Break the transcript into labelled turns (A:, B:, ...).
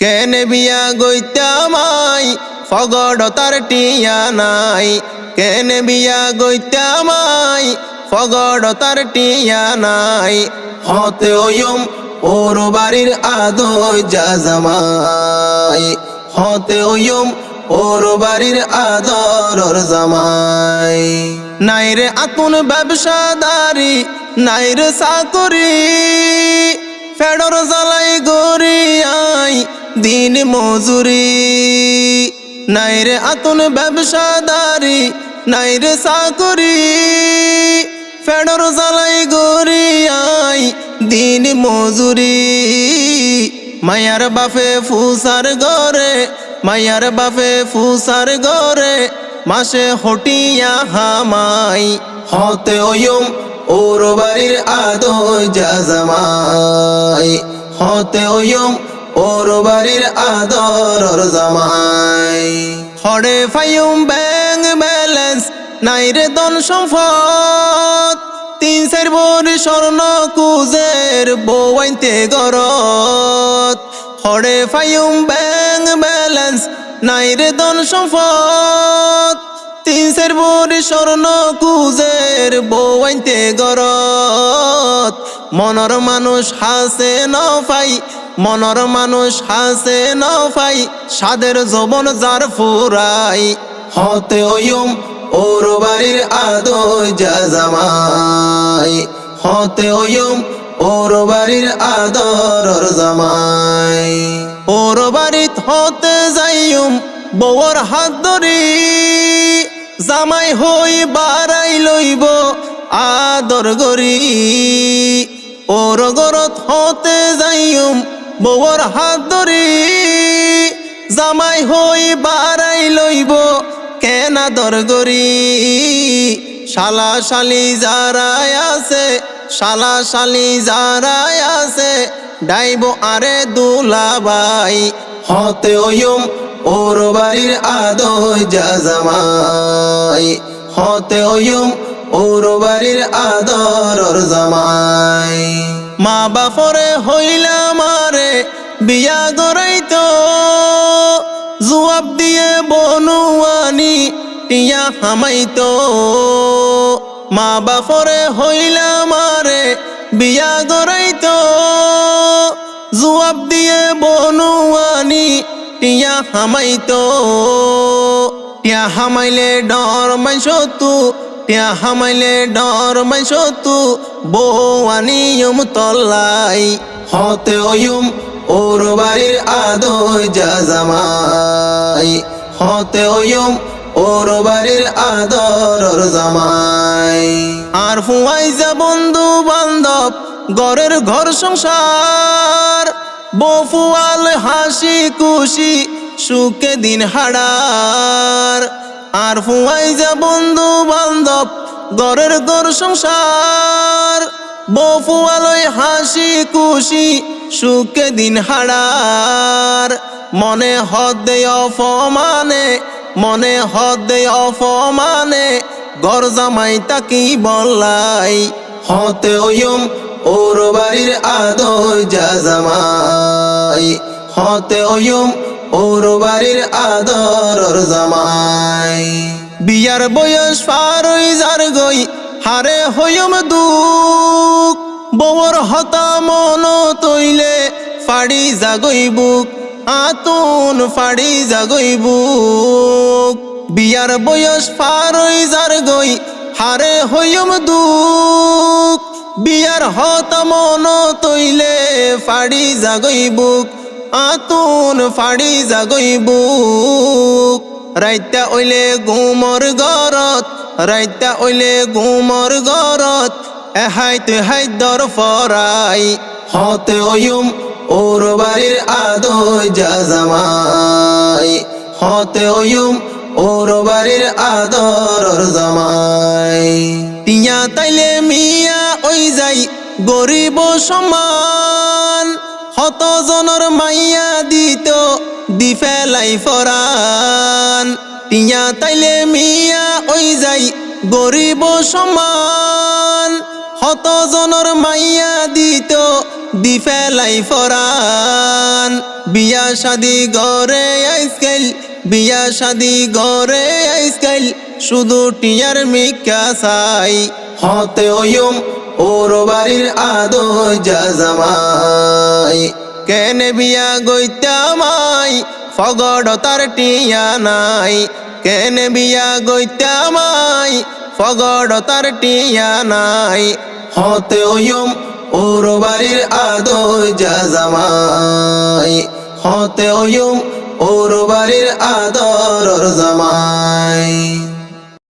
A: কেনে বিয়া গইতামাই ফগড়তার টিয়া নাই। কেনে বিয়া গইতামাই ফগড়তার টিয়া নাই। হতে ওয়ম ওর বাড়ির আদয় যা জামাই হতে ওয়ম ওর বাড়ির আদর জামাই। নাইরে আতুন ব্যবসাদারি নাইরে চাকরি, ফেডর জ্বালাই গরিয়াই দিন মজুরি। নাইরে আতুন ব্যবসাদারি নাইরে চাকরি। ফেডর জ্বালাই গরিয়াই দিন মজুরি। মায়ার বাপে ফুসার গরে মায়ার বাপে ফুসার গরে মাসে হটিয়া হামাই। হতে ওয়ম ওর বাড়ির আদয় যা জামাই। হতে ওয়ম ওর বাড়ির আদর জামাই। হরে ফাইম ব্যাংক ব্যালেন্স নাইরে দন সম্পদ। তিন চার বড় স্বর্ণ কুজের বৌয়াইতে গরত। হরে ফাইম ব্যাংক ব্যালেন্স নাইরে দন সম্পদ। তিন চার বড় স্বর্ণ কুজের বৌয়াইতে গরত। মনর মানুষ হাসে নফাই মনর মানুষ হাসে নফাই, সাদের জবন যার ফুরাই। হতে ওয়ম ওর বাড়ির আদয় যা জামাই হতে ওয়ম ওর বাড়ির আদর জামাই। ওর বাড়িত হতে যাইম বউর হাত ধরি। জামাই হই বাড়াই লইব আদর গরি। ওর গরত হতে যাইম বউর হাত ধরি, জামাই হই বাড়াই লইব, কেনা দরগরি শালা শালি যারাই আছে, শালা শালি যারাই আছে, ডাইব আরে দুলাবাই। হতে ওয়ম ওর বাড়ির আদয় যা জামাই। হতে ওয়ম ওর বাড়ির আদর জামাই। মা বাপরে হইলাম আরে বিয়া গড়াইতো জুয়াব দিয়ে বনুয়ানি টিয়া হামাইতো মা বাপরে হইলাম আরে বিয়া গড়াইতো জুয়াব দিয়ে বনুয়ানি টিয়া হামাইতো টিয়া হামাইলে ডর মাইছো তু, টিয়া হামাইলে ডর মাইছো তু বৌয়ানিয়ম তল্লাই, হতে ওয়ুম ওর বাড়ির আদয় যা জামাই হতে ওয়ুম ওর বাড়ির আদর জামাই। আর ফুয়াই যা বন্ধু বান্ধব ঘরের ঘর সংসার। বফুয়াল হাসি খুশি, সুখে দিন হাড়ার। আর ফুয়াই যা বন্ধু বান্ধব ঘরের ঘর সংসার। বফুয়ালয় হাসি খুশি, সুখে দিন হাড়ার মনে হদে অপমানে, মনে হদে অপমানে, গর জামাই তাকি বললাই, হতে ওয়ম ওর বাড়ির আদয় যা জামাই। হতে ওয়ম ওর বাড়ির আদর জামাই। বিয়ার বয়স পার যার গই, হারে হইম দুখ। বউর হতা মন তৈলে ফাড়ি জাগই বুক, আতুন ফাড়ি জাগই বুক। বিয়ার বয়স পার যার গই, হারে হইম দুখ। বিয়ার হতা মন তৈলে ফাড়ি জাগই বুক, আতুন ফাড়ি জাগই বুক। রাইতা ওইলে ঘুমর গরত, রাইতা ওইলে ঘুমর গরত। এহাই তুই হাই দর ফরাই, হতে ওয়ুম ওর বাড়ির আদয় যা জামাই হতে ওয়ুম ওর বাড়ির আদর জামাই। টিয়া তাইলে মিয়া ওই যাই, গরিব সমান। হত জনর মাইয়া দি ফেলাই ফরান। টিয়া তাইলে মিয়া ওই যাই, গরিব সমান। হত জনর মাইয়া দিত দি ফেলাই ফরান। বিয়া শাদি গরে আইসকাইল, বিয়া শাদি গরে আইসকাইল, শুধু টিয়ার মিকা চাই। হতে ওয়ুম ওর বাড়ির আদো যা জামাই। কেনে বিয়া গইতামাই ফগড় তার টিয়া নাই। কেন বিয়া গইতামাই ফগড় তার টিয়া নাই। হতে ওয়ম ওর বাড়ির আদো যা জামাই। হতে ওয়ম ওর বাড়ির আদর জামাই।